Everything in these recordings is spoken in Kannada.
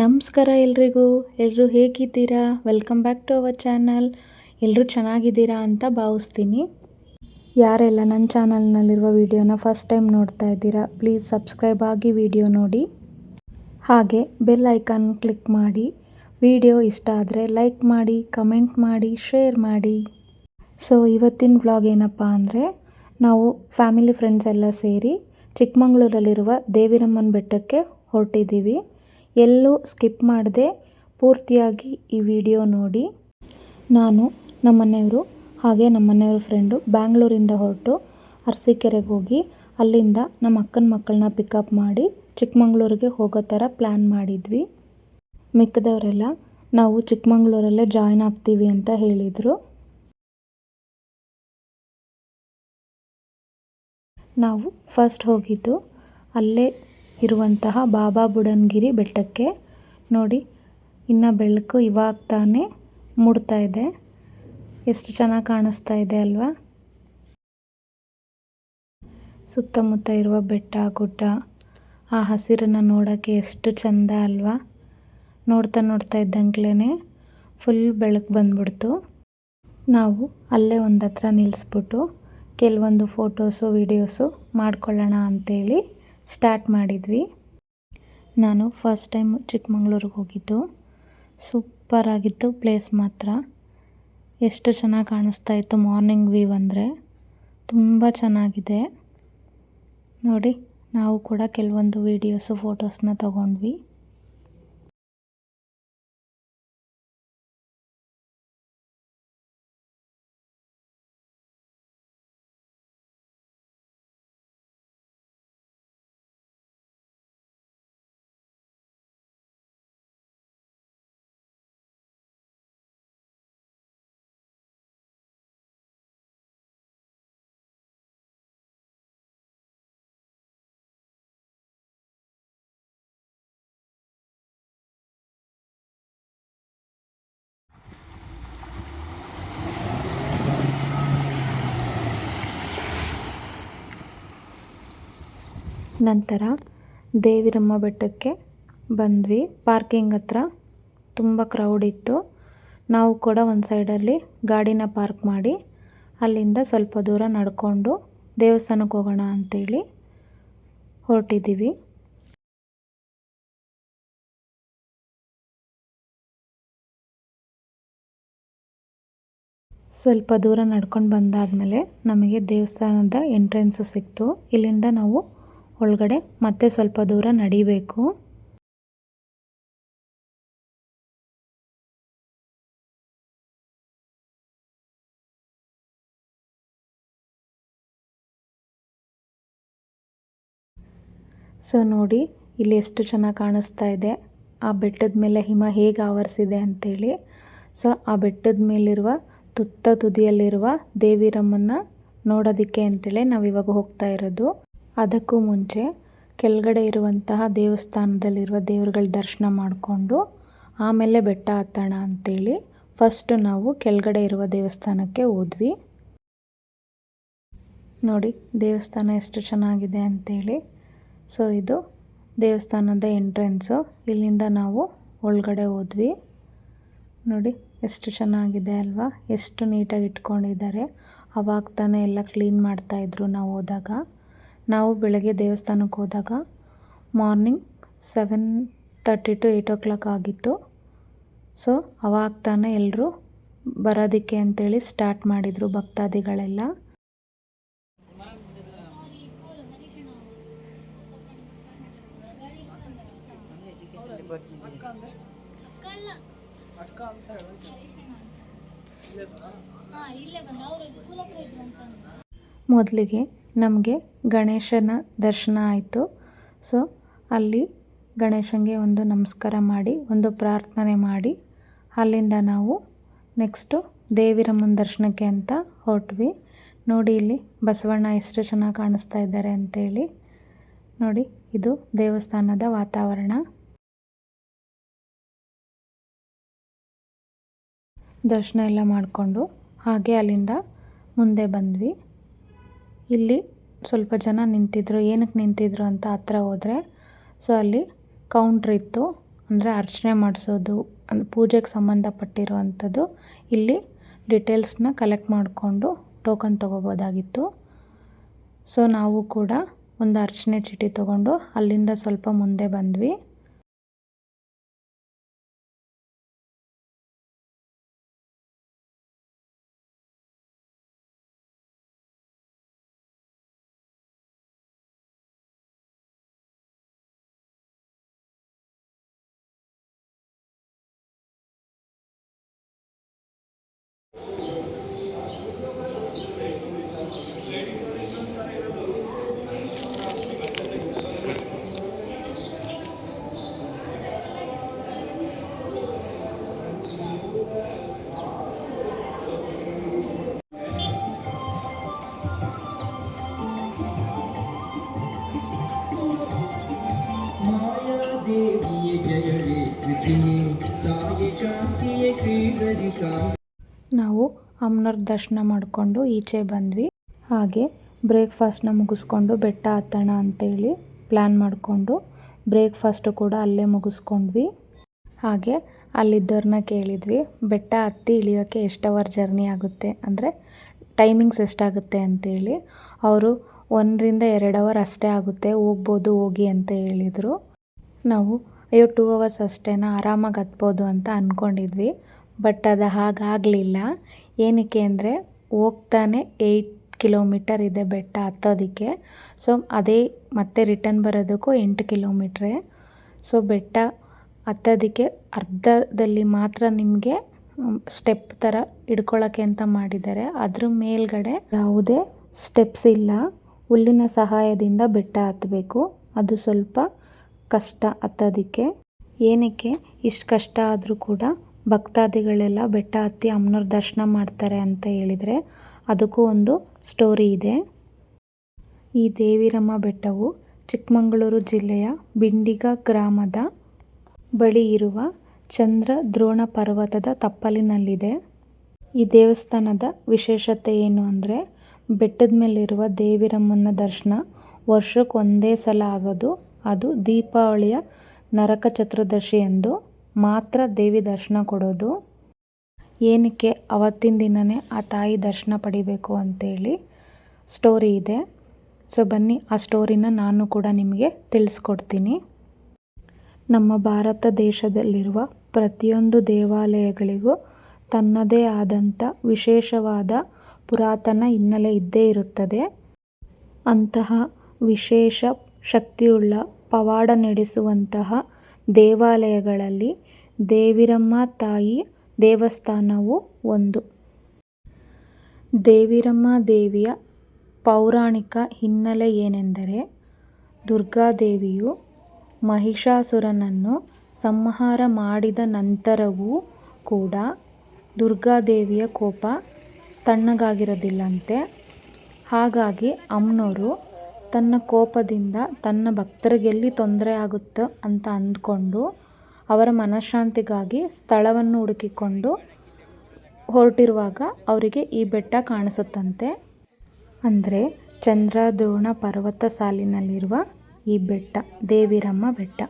ನಮಸ್ಕಾರ ಎಲ್ರಿಗೂ. ಎಲ್ಲರೂ ಹೇಗಿದ್ದೀರಾ? Welcome back to our channel ಎಲ್ಲರೂ ಚೆನ್ನಾಗಿದ್ದೀರಾ ಅಂತ ಭಾವಿಸ್ತೀನಿ. ಯಾರೆಲ್ಲ ನನ್ನ ಚಾನಲ್ನಲ್ಲಿರುವ ವಿಡಿಯೋನ ಫಸ್ಟ್ ಟೈಮ್ ನೋಡ್ತಾ ಇದ್ದೀರಾ ಪ್ಲೀಸ್ ಸಬ್ಸ್ಕ್ರೈಬ್ ಆಗಿ ವಿಡಿಯೋ ನೋಡಿ. ಹಾಗೆ ಬೆಲ್ ಐಕಾನ್ ಕ್ಲಿಕ್ ಮಾಡಿ. ವಿಡಿಯೋ ಇಷ್ಟ ಆದರೆ ಲೈಕ್ ಮಾಡಿ ಕಮೆಂಟ್ ಮಾಡಿ ಶೇರ್ ಮಾಡಿ. ಸೊ ಇವತ್ತಿನ ವ್ಲಾಗ್ ಏನಪ್ಪ ಅಂದರೆ, ನಾವು ಫ್ಯಾಮಿಲಿ ಫ್ರೆಂಡ್ಸ್ ಎಲ್ಲ ಸೇರಿ ಚಿಕ್ಕಮಂಗ್ಳೂರಲ್ಲಿರುವ ದೇವಿರಮ್ಮನ ಬೆಟ್ಟಕ್ಕೆ ಹೊರಟಿದ್ದೀವಿ. ಎಲ್ಲೂ ಸ್ಕಿಪ್ ಮಾಡದೆ ಪೂರ್ತಿಯಾಗಿ ಈ ವಿಡಿಯೋ ನೋಡಿ. ನಾನು ನಮ್ಮ ಮನೆಯವರು ಹಾಗೆ ನಮ್ಮ ಮನೆಯವ್ರ ಫ್ರೆಂಡು ಬ್ಯಾಂಗ್ಳೂರಿಂದ ಹೊರಟು ಅರಸೀಕೆರೆಗೆ ಹೋಗಿ ಅಲ್ಲಿಂದ ನಮ್ಮ ಅಕ್ಕನ ಮಕ್ಕಳನ್ನ ಪಿಕಪ್ ಮಾಡಿ ಚಿಕ್ಕಮಂಗ್ಳೂರಿಗೆ ಹೋಗೋ ಥರ ಪ್ಲ್ಯಾನ್ ಮಾಡಿದ್ವಿ. ಮಿಕ್ಕದವರೆಲ್ಲ, ನಾವು ಚಿಕ್ಕಮಂಗ್ಳೂರಲ್ಲೇ ಜಾಯ್ನ್ ಆಗ್ತೀವಿ ಅಂತ ಹೇಳಿದರು. ನಾವು ಫಸ್ಟ್ ಹೋಗಿದ್ದು ಅಲ್ಲೇ ಇರುವಂತಹ ಬಾಬಾ ಬುಡನ್ಗಿರಿ ಬೆಟ್ಟಕ್ಕೆ. ನೋಡಿ, ಇನ್ನು ಬೆಳಕು ಇವಾಗ ತಾನೇ ಮೂಡ್ತಾ ಇದೆ. ಎಷ್ಟು ಚೆನ್ನಾಗಿ ಕಾಣಿಸ್ತಾ ಇದೆ ಅಲ್ವಾ? ಸುತ್ತಮುತ್ತ ಇರುವ ಬೆಟ್ಟ, ಗುಡ್ಡ, ಆ ಹಸಿರನ್ನು ನೋಡೋಕ್ಕೆ ಎಷ್ಟು ಚಂದ ಅಲ್ವಾ? ನೋಡ್ತಾ ನೋಡ್ತಾ ಇದ್ದಂಗ್ಲೇ ಫುಲ್ ಬೆಳಕು ಬಂದ್ಬಿಡ್ತು. ನಾವು ಅಲ್ಲೇ ಒಂದು ಹತ್ರ ನಿಲ್ಲಿಸ್ಬಿಟ್ಟು ಕೆಲವೊಂದು ಫೋಟೋಸು, ವೀಡಿಯೋಸು ಮಾಡ್ಕೊಳ್ಳೋಣ ಅಂಥೇಳಿ ಸ್ಟಾರ್ಟ್ ಮಾಡಿದ್ವಿ. ನಾನು ಫಸ್ಟ್ ಟೈಮ್ ಚಿಕ್ಕಮಂಗ್ಳೂರಿಗೆ ಹೋಗಿದ್ದು. ಸೂಪರಾಗಿತ್ತು ಪ್ಲೇಸ್ ಮಾತ್ರ. ಎಷ್ಟು ಚೆನ್ನಾಗಿ ಕಾಣಿಸ್ತಾ ಇತ್ತು ಮಾರ್ನಿಂಗ್ ವ್ಯೂ ಅಂದರೆ. ತುಂಬ ಚೆನ್ನಾಗಿದೆ. ನೋಡಿ, ನಾವು ಕೂಡ ಕೆಲವೊಂದು ವೀಡಿಯೋಸು ಫೋಟೋಸ್ನ ತಗೊಂಡ್ವಿ. ನಂತರ ದೇವಿರಮ್ಮ ಬೆಟ್ಟಕ್ಕೆ ಬಂದ್ವಿ. ಪಾರ್ಕಿಂಗ್ ಹತ್ರ ತುಂಬ ಕ್ರೌಡ್ ಇತ್ತು. ನಾವು ಕೂಡ ಒಂದು ಸೈಡಲ್ಲಿ ಗಾಡಿನ ಪಾರ್ಕ್ ಮಾಡಿ ಅಲ್ಲಿಂದ ಸ್ವಲ್ಪ ದೂರ ನಡ್ಕೊಂಡು ದೇವಸ್ಥಾನಕ್ಕೆ ಹೋಗೋಣ ಅಂಥೇಳಿ ಹೊರಟಿದ್ದೀವಿ. ಸ್ವಲ್ಪ ದೂರ ನಡ್ಕೊಂಡು ಬಂದಾದಮೇಲೆ ನಮಗೆ ದೇವಸ್ಥಾನದ ಎಂಟ್ರೆನ್ಸು ಸಿಕ್ತು. ಇಲ್ಲಿಂದ ನಾವು ಒಳಗಡೆ ಮತ್ತೆ ಸ್ವಲ್ಪ ದೂರ ನಡಿಬೇಕು. ಸೊ ನೋಡಿ, ಇಲ್ಲಿ ಎಷ್ಟು ಚೆನ್ನಾಗಿ ಕಾಣಿಸ್ತಾ ಇದೆ. ಆ ಬೆಟ್ಟದ ಮೇಲೆ ಹಿಮ ಹೇಗೆ ಆವರಿಸಿದೆ ಅಂಥೇಳಿ ಸೊ ಆ ಬೆಟ್ಟದ ಮೇಲಿರುವ ತುತ್ತ ತುದಿಯಲ್ಲಿರುವ ದೇವಿರಮ್ಮನ್ನ ನೋಡೋದಕ್ಕೆ ಅಂತೇಳಿ ನಾವಿವಾಗ ಹೋಗ್ತಾ ಇರೋದು. ಅದಕ್ಕೂ ಮುಂಚೆ ಕೆಳಗಡೆ ಇರುವಂತಹ ದೇವಸ್ಥಾನದಲ್ಲಿರುವ ದೇವ್ರುಗಳ ದರ್ಶನ ಮಾಡಿಕೊಂಡು ಆಮೇಲೆ ಬೆಟ್ಟ ಹತ್ತೋಣ ಅಂಥೇಳಿ ಫಸ್ಟ್ ನಾವು ಕೆಳಗಡೆ ಇರುವ ದೇವಸ್ಥಾನಕ್ಕೆ ಹೋದ್ವಿ. ನೋಡಿ, ದೇವಸ್ಥಾನ ಎಷ್ಟು ಚೆನ್ನಾಗಿದೆ ಅಂಥೇಳಿ ಸೊ ಇದು ದೇವಸ್ಥಾನದ ಎಂಟ್ರೆನ್ಸು ಇಲ್ಲಿಂದ ನಾವು ಒಳಗಡೆ ಹೋದ್ವಿ. ನೋಡಿ, ಎಷ್ಟು ಚೆನ್ನಾಗಿದೆ ಅಲ್ವಾ? ಎಷ್ಟು ನೀಟಾಗಿ ಇಟ್ಕೊಂಡಿದ್ದಾರೆ. ಅವಾಗ ತಾನೇ ಎಲ್ಲ ಕ್ಲೀನ್ ಮಾಡ್ತಾಯಿದ್ರು ನಾವು ಹೋದಾಗ. ನಾವು ಬೆಳಗ್ಗೆ ದೇವಸ್ಥಾನಕ್ಕೆ ಹೋದಾಗ morning seven thirty to eight o'clock ಆಗಿತ್ತು. ಸೊ ಅವಾಗ ತಾನೇ ಎಲ್ಲರೂ ಬರೋದಕ್ಕೆ ಅಂತೇಳಿ ಸ್ಟಾರ್ಟ್ ಮಾಡಿದರು ಭಕ್ತಾದಿಗಳೆಲ್ಲ. ಮೊದಲಿಗೆ ನಮಗೆ ಗಣೇಶನ ದರ್ಶನ ಆಯಿತು. ಸೊ ಅಲ್ಲಿ ಗಣೇಶನಿಗೆ ಒಂದು ನಮಸ್ಕಾರ ಮಾಡಿ, ಒಂದು ಪ್ರಾರ್ಥನೆ ಮಾಡಿ. ಅಲ್ಲಿಂದ ನಾವು ನೆಕ್ಸ್ಟು ದೇವಿರಮ್ಮನ ದರ್ಶನಕ್ಕೆ ಅಂತ ಹೊರಟ್ವಿ. ನೋಡಿ, ಇಲ್ಲಿ ಬಸವಣ್ಣ ಎಷ್ಟು ಚೆನ್ನಾಗಿ ಕಾಣಿಸ್ತಾ ಇದ್ದಾರೆ ಅಂತೇಳಿ. ನೋಡಿ, ಇದು ದೇವಸ್ಥಾನದ ವಾತಾವರಣ. ದರ್ಶನ ಎಲ್ಲ ಮಾಡಿಕೊಂಡು ಹಾಗೆ ಅಲ್ಲಿಂದ ಮುಂದೆ ಬಂದ್ವಿ. ಇಲ್ಲಿ ಸ್ವಲ್ಪ ಜನ ನಿಂತಿದ್ರು ಏನಕ್ಕೆ ನಿಂತಿದ್ರು ಅಂತ ಹತ್ರ ಹೋದರೆ ಸೊ ಅಲ್ಲಿ ಕೌಂಟ್ರ್ ಇತ್ತು, ಅಂದರೆ ಅರ್ಚನೆ ಮಾಡಿಸೋದು, ಅಂದ್ರೆ ಪೂಜೆಗೆ ಸಂಬಂಧಪಟ್ಟಿರೋ ಅಂಥದ್ದು ಇಲ್ಲಿ ಡೀಟೇಲ್ಸ್ನ ಕಲೆಕ್ಟ್ ಮಾಡಿಕೊಂಡು ಟೋಕನ್ ತೊಗೋಬೋದಾಗಿತ್ತು. ಸೊ ನಾವು ಕೂಡ ಒಂದು ಅರ್ಚನೆ ಚೀಟಿ ತೊಗೊಂಡು ಅಲ್ಲಿಂದ ಸ್ವಲ್ಪ ಮುಂದೆ ಬಂದ್ವಿ. देवी जय शांति श्री ಅಮ್ಮನವ್ರ ದರ್ಶನ ಮಾಡಿಕೊಂಡು ಈಚೆ ಬಂದ್ವಿ. ಹಾಗೆ ಬ್ರೇಕ್ಫಾಸ್ಟ್ನ ಮುಗಿಸ್ಕೊಂಡು ಬೆಟ್ಟ ಹತ್ತೋಣ ಅಂತೇಳಿ ಪ್ಲ್ಯಾನ್ ಮಾಡಿಕೊಂಡು ಬ್ರೇಕ್ಫಾಸ್ಟು ಕೂಡ ಅಲ್ಲೇ ಮುಗಿಸ್ಕೊಂಡ್ವಿ. ಹಾಗೆ ಅಲ್ಲಿದ್ದವ್ರನ್ನ ಕೇಳಿದ್ವಿ, ಬೆಟ್ಟ ಹತ್ತಿ ಇಳಿಯೋಕ್ಕೆ ಎಷ್ಟು ಅವರ್ ಜರ್ನಿ ಆಗುತ್ತೆ? ಅಂದರೆ ಟೈಮಿಂಗ್ಸ್ ಎಷ್ಟಾಗುತ್ತೆ ಅಂತೇಳಿ. ಅವರು ಒಂದರಿಂದ ಎರಡು ಅವರ್ ಅಷ್ಟೇ ಆಗುತ್ತೆ, ಹೋಗ್ಬೋದು, ಹೋಗಿ ಅಂತ ಹೇಳಿದರು. ನಾವು, ಅಯ್ಯೋ ಟೂ ಅವರ್ಸ್ ಅಷ್ಟೇನ, ಆರಾಮಾಗಿ ಹತ್ಬೋದು ಅಂತ ಅಂದ್ಕೊಂಡಿದ್ವಿ ಬಟ್ ಅದು ಹಾಗಾಗಲಿಲ್ಲ. ಏನಕ್ಕೆ ಅಂದರೆ ಹೋಗ್ತಾನೆ ಏಯ್ಟ್ ಕಿಲೋಮೀಟರ್ ಇದೆ ಬೆಟ್ಟ ಹತ್ತೋದಕ್ಕೆ. ಸೊ ಅದೇ ಮತ್ತೆ ರಿಟರ್ನ್ ಬರೋದಕ್ಕೂ ಎಂಟು ಕಿಲೋಮೀಟ್ರೆ. ಸೊ ಬೆಟ್ಟ ಹತ್ತೋದಕ್ಕೆ ಅರ್ಧದಲ್ಲಿ ಮಾತ್ರ ನಿಮಗೆ ಸ್ಟೆಪ್ ಥರ ಹಿಡ್ಕೊಳ್ಳೋಕ್ಕೆ ಅಂತ ಮಾಡಿದ್ದಾರೆ. ಅದ್ರ ಮೇಲ್ಗಡೆ ಯಾವುದೇ ಸ್ಟೆಪ್ಸ್ ಇಲ್ಲ. ಹುಲ್ಲಿನ ಸಹಾಯದಿಂದ ಬೆಟ್ಟ ಹತ್ತಬೇಕು. ಅದು ಸ್ವಲ್ಪ ಕಷ್ಟ ಹತ್ತೋದಕ್ಕೆ. ಏನಕ್ಕೆ? ಇಷ್ಟು ಕಷ್ಟ ಆದರೂ ಕೂಡ ಭಕ್ತಾದಿಗಳೆಲ್ಲ ಬೆಟ್ಟ ಹತ್ತಿ ಅಮ್ಮನವ್ರ ದರ್ಶನ ಮಾಡ್ತಾರೆ ಅಂತ ಹೇಳಿದರೆ ಅದಕ್ಕೂ ಒಂದು ಸ್ಟೋರಿ ಇದೆ. ಈ ದೇವಿರಮ್ಮ ಬೆಟ್ಟವು ಚಿಕ್ಕಮಗಳೂರು ಜಿಲ್ಲೆಯ ಬಿಂಡಿಗ ಗ್ರಾಮದ ಬಳಿ ಇರುವ ಚಂದ್ರ ದ್ರೋಣ ಪರ್ವತದ ತಪ್ಪಲಿನಲ್ಲಿದೆ. ಈ ದೇವಸ್ಥಾನದ ವಿಶೇಷತೆ ಏನು ಅಂದರೆ ಬೆಟ್ಟದ ಮೇಲಿರುವ ದೇವಿರಮ್ಮನ ದರ್ಶನ ವರ್ಷಕ್ಕೆ ಒಂದೇ ಸಲ ಆಗೋದು, ಅದು ದೀಪಾವಳಿಯ ನರಕ ಚತುರ್ದಶಿ ಎಂದು ಮಾತ್ರ ದೇವಿ ದರ್ಶನ ಕೊಡೋದು. ಏನಕ್ಕೆ ಅವತ್ತಿನ ದಿನವೇ ಆ ತಾಯಿ ದರ್ಶನ ಪಡಿಬೇಕು ಅಂತೇಳಿ ಸ್ಟೋರಿ ಇದೆ. ಸೊ ಬನ್ನಿ, ಆ ಸ್ಟೋರಿನ ನಾನು ಕೂಡ ನಿಮಗೆ ತಿಳಿಸ್ಕೊಡ್ತೀನಿ. ನಮ್ಮ ಭಾರತ ದೇಶದಲ್ಲಿರುವ ಪ್ರತಿಯೊಂದು ದೇವಾಲಯಗಳಿಗೂ ತನ್ನದೇ ಆದಂಥ ವಿಶೇಷವಾದ ಪುರಾತನ ಹಿನ್ನೆಲೆ ಇದ್ದೇ ಇರುತ್ತದೆ. ಅಂತಹ ವಿಶೇಷ ಶಕ್ತಿಯುಳ್ಳ ಪವಾಡ ನಡೆಸುವಂತಹ ದೇವಾಲಯಗಳಲ್ಲಿ ದೇವಿರಮ್ಮ ತಾಯಿ ದೇವಸ್ಥಾನವು ಒಂದು. ದೇವಿರಮ್ಮ ದೇವಿಯ ಪೌರಾಣಿಕ ಹಿನ್ನೆಲೆ ಏನೆಂದರೆ, ದುರ್ಗಾದೇವಿಯು ಮಹಿಷಾಸುರನನ್ನು ಸಂಹಾರ ಮಾಡಿದ ನಂತರವೂ ಕೂಡ ದುರ್ಗಾದೇವಿಯ ಕೋಪ ತಣ್ಣಗಾಗಿರೋದಿಲ್ಲಂತೆ. ಹಾಗಾಗಿ ಅಮ್ಮನವರು ತನ್ನ ಕೋಪದಿಂದ ತನ್ನ ಭಕ್ತರಿಗೆಲ್ಲಿ ತೊಂದರೆ ಆಗುತ್ತೋ ಅಂತ ಅಂದ್ಕೊಂಡು ಅವರ ಮನಃಶಾಂತಿಗಾಗಿ ಸ್ಥಳವನ್ನು ಹುಡುಕಿಕೊಂಡು ಹೊರಟಿರುವಾಗ ಅವರಿಗೆ ಈ ಬೆಟ್ಟ ಕಾಣಿಸುತ್ತಂತೆ. ಅಂದರೆ ಚಂದ್ರದ್ರೋಣ ಪರ್ವತ ಸಾಲಿನಲ್ಲಿರುವ ಈ ಬೆಟ್ಟ, ದೇವಿರಮ್ಮ ಬೆಟ್ಟ.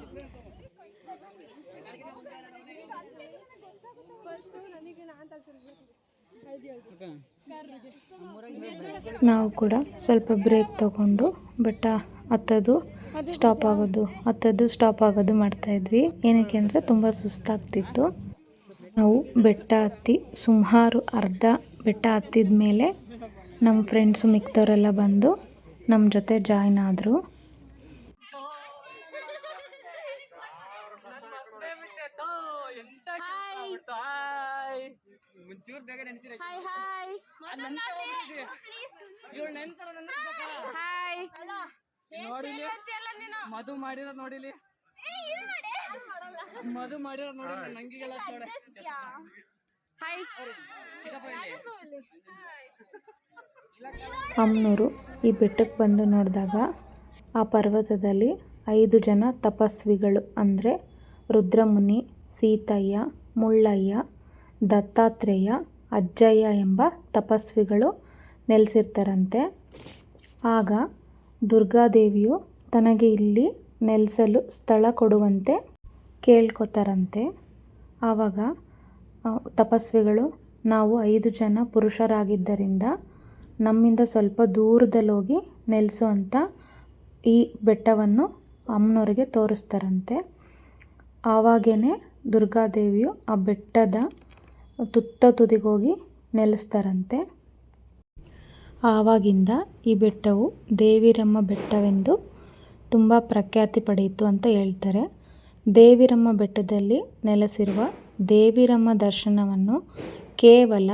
ನಾವು ಕೂಡ ಸ್ವಲ್ಪ ಬ್ರೇಕ್ ತಗೊಂಡು ಬೆಟ್ಟ ಹತ್ತೋದು. ಸ್ಟಾಪ್ ಆಗೋದು ಹತ್ತೋದು ಸ್ಟಾಪ್ ಆಗೋದು ಮಾಡ್ತಾಯಿದ್ವಿ ಏನಕ್ಕೆ ಅಂದರೆ ತುಂಬ ಸುಸ್ತಾಗ್ತಿತ್ತು. ನಾವು ಬೆಟ್ಟ ಹತ್ತಿ ಸುಮಾರು ಅರ್ಧ ಬೆಟ್ಟ ಹತ್ತಿದ ಮೇಲೆ ನಮ್ಮ ಫ್ರೆಂಡ್ಸು ಮಿಕ್ದವರೆಲ್ಲ ಬಂದು ನಮ್ಮ ಜೊತೆ ಜಾಯ್ನ್ ಆದರು. ಹಾಯ್ ಹಾಯ್ ಹಾಯ್ ನೋಡಿಲಿ? ಮದು ಮಾಡಿರೋ ನೋಡಿಲಿ? ಮದು ಮಾಡಿರೋ ನೋಡಿಲಿ ನಂಗಿಗೆಲ್ಲ ಚೋಡ. ಹಾಯ್. ಅಮ್ಮನವರು ಈ ಬೆಟ್ಟಕ್ಕೆ ಬಂದು ನೋಡಿದಾಗ ಆ ಪರ್ವತದಲ್ಲಿ ಐದು ಜನ ತಪಸ್ವಿಗಳು ಅಂದರೆ ರುದ್ರಮುನಿ ಸೀತಯ್ಯ ಮುಳ್ಳಯ್ಯ ದತ್ತಾತ್ರೇಯ ಅಜ್ಜಯ್ಯ ಎಂಬ ತಪಸ್ವಿಗಳು ನೆಲೆಸಿರ್ತಾರಂತೆ. ಆಗ ದುರ್ಗಾದೇವಿಯು ತನಗೆ ಇಲ್ಲಿ ನೆಲೆಸಲು ಸ್ಥಳ ಕೊಡುವಂತೆ ಕೇಳ್ಕೊತಾರಂತೆ. ಆವಾಗ ತಪಸ್ವಿಗಳು, ನಾವು ಐದು ಜನ ಪುರುಷರಾಗಿದ್ದರಿಂದ ನಮ್ಮಿಂದ ಸ್ವಲ್ಪ ದೂರದಲ್ಲಿ ಹೋಗಿ ನೆಲೆಸು ಈ ಬೆಟ್ಟವನ್ನು ಅಮ್ಮನವ್ರಿಗೆ ತೋರಿಸ್ತಾರಂತೆ. ಆವಾಗೇ ದುರ್ಗಾದೇವಿಯು ಆ ಬೆಟ್ಟದ ತುತ್ತ ತುದಿಗೋಗಿ ನೆಲೆಸ್ತಾರಂತೆ. ಆವಾಗಿಂದ ಈ ಬೆಟ್ಟವು ದೇವಿರಮ್ಮ ಬೆಟ್ಟವೆಂದು ತುಂಬ ಪ್ರಖ್ಯಾತಿ ಪಡೆಯಿತು ಅಂತ ಹೇಳ್ತಾರೆ. ದೇವಿರಮ್ಮ ಬೆಟ್ಟದಲ್ಲಿ ನೆಲೆಸಿರುವ ದೇವಿರಮ್ಮ ದರ್ಶನವನ್ನು ಕೇವಲ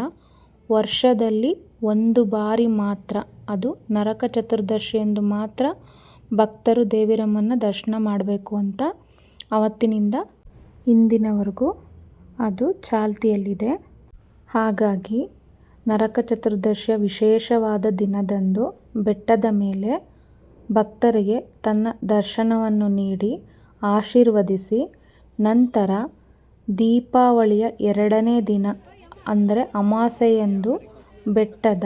ವರ್ಷದಲ್ಲಿ ಒಂದು ಬಾರಿ ಮಾತ್ರ, ಅದು ನರಕ ಚತುರ್ದಶಿ ಎಂದು ಮಾತ್ರ ಭಕ್ತರು ದೇವಿರಮ್ಮನ ದರ್ಶನ ಮಾಡಬೇಕು ಅಂತ ಅವತ್ತಿನಿಂದ ಇಂದಿನವರೆಗೂ ಅದು ಚಾಲ್ತಿಯಲ್ಲಿದೆ. ಹಾಗಾಗಿ ನರಕ ಚತುರ್ದಶಿಯ ವಿಶೇಷವಾದ ದಿನದಂದು ಬೆಟ್ಟದ ಮೇಲೆ ಭಕ್ತರಿಗೆ ತನ್ನ ದರ್ಶನವನ್ನು ನೀಡಿ ಆಶೀರ್ವದಿಸಿ, ನಂತರ ದೀಪಾವಳಿಯ ಎರಡನೇ ದಿನ, ಅಂದರೆ ಅಮಾಸೆಯಂದು ಬೆಟ್ಟದ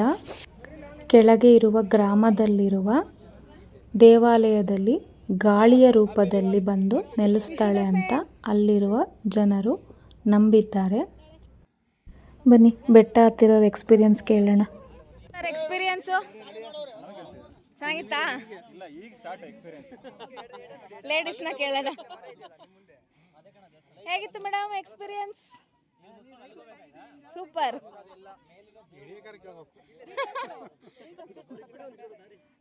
ಕೆಳಗೆ ಇರುವ ಗ್ರಾಮದಲ್ಲಿರುವ ದೇವಾಲಯದಲ್ಲಿ ಗಾಳಿಯ ರೂಪದಲ್ಲಿ ಬಂದು ನೆಲೆಸ್ತಾಳೆ ಅಂತ ಅಲ್ಲಿರುವ ಜನರು ನಂಬಿದ್ದಾರೆ. ಬನ್ನಿ ಬೆಟ್ಟ ಹತ್ತಿರೋರ ಎಕ್ಸ್ಪೀರಿಯನ್ಸ್ ಕೇಳೋಣ. ಸರ್ ಎಕ್ಸ್ಪೀರಿಯನ್ಸು ಚೆನ್ನಾಗಿತ್ತಾ ಲೇಡೀಸ್ನ ಕೇಳೋಣ. ಹೇಗಿತ್ತು madam experience super.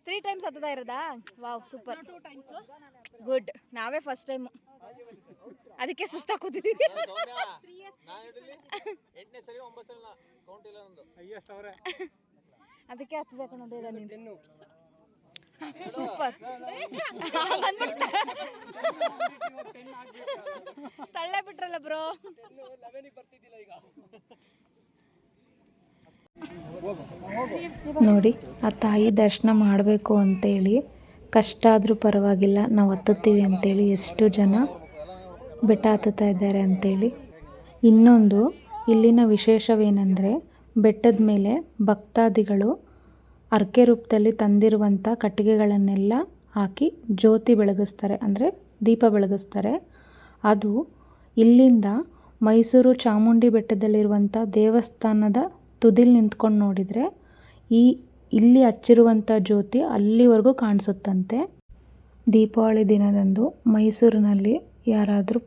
Three times ಹತ್ತದ ಇರೋದಾ? ವಾವ್ ಸೂಪರ್ ಗುಡ್ ನಾವೇ ಫಸ್ಟ್ ಟೈಮ್ ಅದಕ್ಕೆ ಸುಸ್ತಾಕೋತಿದ್ದೀವಿ ಅದಕ್ಕೆ ಹತ್ತದ ಕಣ ಬೇಗ ನೀನು. ಸೂಪರ್ ತಳ್ಳೆ ಬಿಟ್ರಲ್ಲ ಬ್ರೋ ನೋಡಿ ಆ ತಾಯಿ ದರ್ಶನ ಮಾಡಬೇಕು ಅಂತೇಳಿ ಕಷ್ಟ ಆದರೂ ಪರವಾಗಿಲ್ಲ ನಾವು ಹತ್ತುತ್ತೀವಿ ಅಂತೇಳಿ ಎಷ್ಟು ಜನ ಬೆಟ್ಟ ಹತ್ತುತ್ತಾ ಇದ್ದಾರೆ ಅಂತೇಳಿ. ಇನ್ನೊಂದು ಇಲ್ಲಿನ ವಿಶೇಷವೇನೆಂದರೆ ಬೆಟ್ಟದ ಮೇಲೆ ಭಕ್ತಾದಿಗಳು ಅರ್ಕೆ ರೂಪದಲ್ಲಿ ತಂದಿರುವಂಥ ಕಟ್ಟಿಗೆಗಳನ್ನೆಲ್ಲ ಹಾಕಿ ಜ್ಯೋತಿ ಬೆಳಗಿಸ್ತಾರೆ, ಅಂದರೆ ದೀಪ ಬೆಳಗಿಸ್ತಾರೆ. ಅದು ಇಲ್ಲಿಂದ ಮೈಸೂರು ಚಾಮುಂಡಿ ಬೆಟ್ಟದಲ್ಲಿರುವಂಥ ದೇವಸ್ಥಾನದ ತುದಿಲಿ ನಿಂತ್ಕೊಂಡು ನೋಡಿದರೆ ಈ ಇಲ್ಲಿ ಹಚ್ಚಿರುವಂಥ ಜ್ಯೋತಿ ಅಲ್ಲಿವರೆಗೂ ಕಾಣಿಸುತ್ತಂತೆ. ದೀಪಾವಳಿ ದಿನದಂದು ಮೈಸೂರಿನಲ್ಲಿ ಯಾರಾದರೂ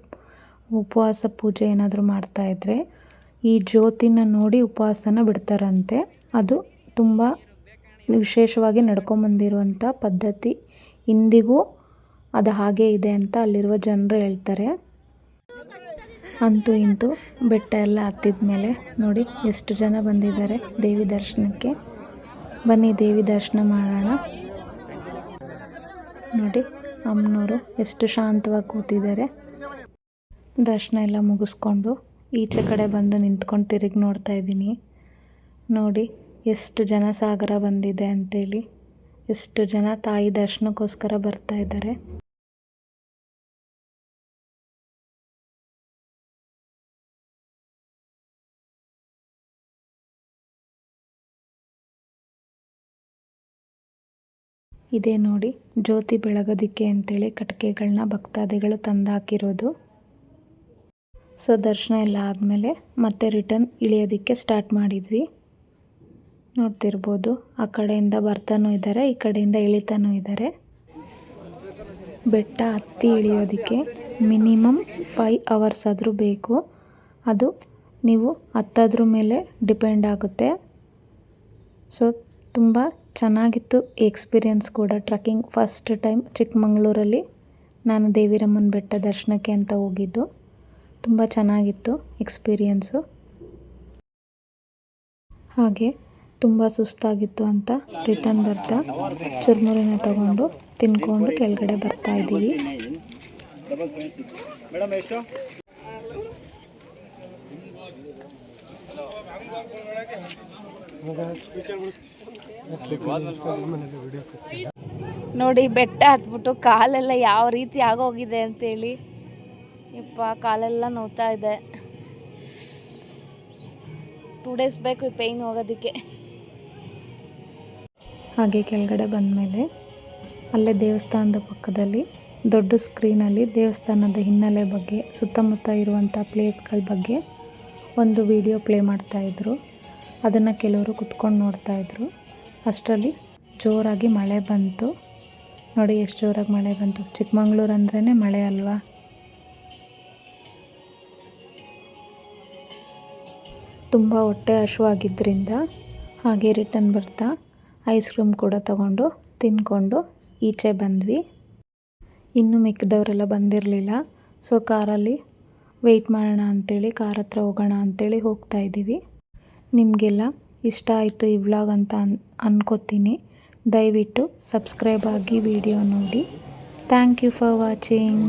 ಉಪವಾಸ ಪೂಜೆ ಏನಾದರೂ ಮಾಡ್ತಾಯಿದ್ರೆ ಈ ಜ್ಯೋತಿನ ನೋಡಿ ಉಪವಾಸನ ಬಿಡ್ತಾರಂತೆ. ಅದು ತುಂಬ ವಿಶೇಷವಾಗಿ ನಡ್ಕೊಂಬಂದಿರುವಂಥ ಪದ್ಧತಿ ಇಂದಿಗೂ ಅದು ಹಾಗೇ ಇದೆ ಅಂತ ಅಲ್ಲಿರುವ ಜನರು ಹೇಳ್ತಾರೆ. ಅಂತೂ ಇಂತೂ ಬೆಟ್ಟ ಎಲ್ಲ ಹತ್ತಿದ ಮೇಲೆ ನೋಡಿ ಎಷ್ಟು ಜನ ಬಂದಿದ್ದಾರೆ ದೇವಿ ದರ್ಶನಕ್ಕೆ. ಬನ್ನಿ ದೇವಿ ದರ್ಶನ ಮಾಡೋಣ. ನೋಡಿ ಅಮ್ಮನವರು ಎಷ್ಟು ಶಾಂತವಾಗಿ ಕೂತಿದ್ದಾರೆ. ದರ್ಶನ ಎಲ್ಲ ಮುಗಿಸ್ಕೊಂಡು ಈಚೆ ಕಡೆ ಬಂದು ನಿಂತ್ಕೊಂಡು ತಿರುಗಿ ನೋಡ್ತಾ ಇದ್ದೀನಿ. ನೋಡಿ ಎಷ್ಟು ಜನ ಸಾಗರ ಬಂದಿದೆ ಅಂತೇಳಿ, ಎಷ್ಟು ಜನ ತಾಯಿ ದರ್ಶನಕ್ಕೋಸ್ಕರ ಬರ್ತಾ ಇದ್ದಾರೆ. ಇದೇ ನೋಡಿ ಜ್ಯೋತಿ ಬೆಳಗೋದಿಕ್ಕೆ ಅಂತೇಳಿ ಕಟ್ಟಿಗೆಗಳನ್ನ ಭಕ್ತಾದಿಗಳು ತಂದಾಕಿರೋದು. ಸೊ ದರ್ಶನ ಎಲ್ಲ ಆದಮೇಲೆ ಮತ್ತೆ ರಿಟರ್ನ್ ಇಳಿಯೋದಕ್ಕೆ ಸ್ಟಾರ್ಟ್ ಮಾಡಿದ್ವಿ. ನೋಡ್ತಿರ್ಬೋದು. ಆ ಕಡೆಯಿಂದ ಬರ್ತಾನೂ ಇದ್ದಾರೆ ಈ ಕಡೆಯಿಂದ ಇಳಿತಾನೂ ಇದ್ದಾರೆ ಬೆಟ್ಟ ಹತ್ತಿ ಇಳಿಯೋದಕ್ಕೆ ಮಿನಿಮಮ್ ಫೈ ಅವರ್ಸ್ ಆದರೂ ಬೇಕು. ಅದು ನೀವು ಹತ್ತದ್ರ ಮೇಲೆ ಡಿಪೆಂಡ್ ಆಗುತ್ತೆ. ಸೊ, ತುಂಬ ಚೆನ್ನಾಗಿತ್ತು ಎಕ್ಸ್ಪೀರಿಯನ್ಸ್ ಕೂಡ ಟ್ರಕ್ಕಿಂಗ್. ಫಸ್ಟ್ ಟೈಮ್ ಚಿಕ್ಕಮಂಗ್ಳೂರಲ್ಲಿ ನಾನು ದೇವಿರಮ್ಮನ ಬೆಟ್ಟ ದರ್ಶನಕ್ಕೆ ಅಂತ ಹೋಗಿದ್ದು. ತುಂಬ ಚೆನ್ನಾಗಿತ್ತು ಎಕ್ಸ್ಪೀರಿಯನ್ಸು. ಹಾಗೆ ತುಂಬ ಸುಸ್ತಾಗಿತ್ತು ಅಂತ ರಿಟರ್ನ್ ಬರ್ತಾ ಚುರುಮುರಿನ ತಗೊಂಡು ತಿನ್ಕೊಂಡು ಕೆಳಗಡೆ ಬರ್ತಾ ಇದ್ದೀವಿ. ನೋಡಿ ಬೆಟ್ಟ ಹತ್ಬಿಟ್ಟು ಕಾಲೆಲ್ಲ ಯಾವ ರೀತಿ ಆಗೋಗಿದೆ ಅಂತೇಳಿ. ಇಪ್ಪ ಕಾಲೆಲ್ಲ ನೋವ್ತಾ ಇದೆ. ಟೂ ಡೇಸ್ ಬೇಕು ಈ ಪೇಯ್ನ್ ಹೋಗೋದಕ್ಕೆ. ಹಾಗೆ ಕೆಳಗಡೆ ಬಂದಮೇಲೆ ಅಲ್ಲೇ ದೇವಸ್ಥಾನದ ಪಕ್ಕದಲ್ಲಿ ದೊಡ್ಡ ಸ್ಕ್ರೀನಲ್ಲಿ ದೇವಸ್ಥಾನದ ಹಿನ್ನೆಲೆ ಬಗ್ಗೆ ಸುತ್ತಮುತ್ತ ಇರುವಂಥ ಪ್ಲೇಸ್ಗಳ ಬಗ್ಗೆ ಒಂದು ವಿಡಿಯೋ ಪ್ಲೇ ಮಾಡ್ತಾಯಿದ್ರು ಅದನ್ನು ಕೆಲವರು ಕುತ್ಕೊಂಡು ನೋಡ್ತಾಯಿದ್ರು ಅಷ್ಟರಲ್ಲಿ ಜೋರಾಗಿ ಮಳೆ ಬಂತು. ನೋಡಿ ಎಷ್ಟು ಜೋರಾಗಿ ಮಳೆ ಬಂತು. ಚಿಕ್ಕಮಂಗ್ಳೂರು ಅಂದ್ರೇ ಮಳೆ ಅಲ್ವಾ? ತುಂಬ ಹೊಟ್ಟೆ ಹಶುವಾಗಿದ್ದರಿಂದ ಹಾಗೆ ರಿಟರ್ನ್ ಬರ್ತಾ ಐಸ್ ಕ್ರೀಮ್ ಕೂಡ ತಗೊಂಡು ತಿಂದ್ಕೊಂಡು ಈಚೆ ಬಂದ್ವಿ. ಇನ್ನು ಮಿಕ್ಕಿದವರೆಲ್ಲ ಬಂದಿರಲಿಲ್ಲ. ಸೊ ಕಾರಲ್ಲಿ ವೆಯ್ಟ್ ಮಾಡೋಣ ಅಂಥೇಳಿ ಕಾರ್ ಹತ್ರ ಹೋಗೋಣ ಅಂಥೇಳಿ ಹೋಗ್ತಾ ಇದ್ದೀವಿ. ನಿಮಗೆಲ್ಲ ಇಷ್ಟ ಆಯಿತು ಈ ವ್ಲಾಗ್ ಅಂತ ಅನ್, ಅನ್ಕೋತೀನಿ. ದಯವಿಟ್ಟು ಸಬ್ಸ್ಕ್ರೈಬ್ ಆಗಿ ವಿಡಿಯೋ ನೋಡಿ. Thank you for watching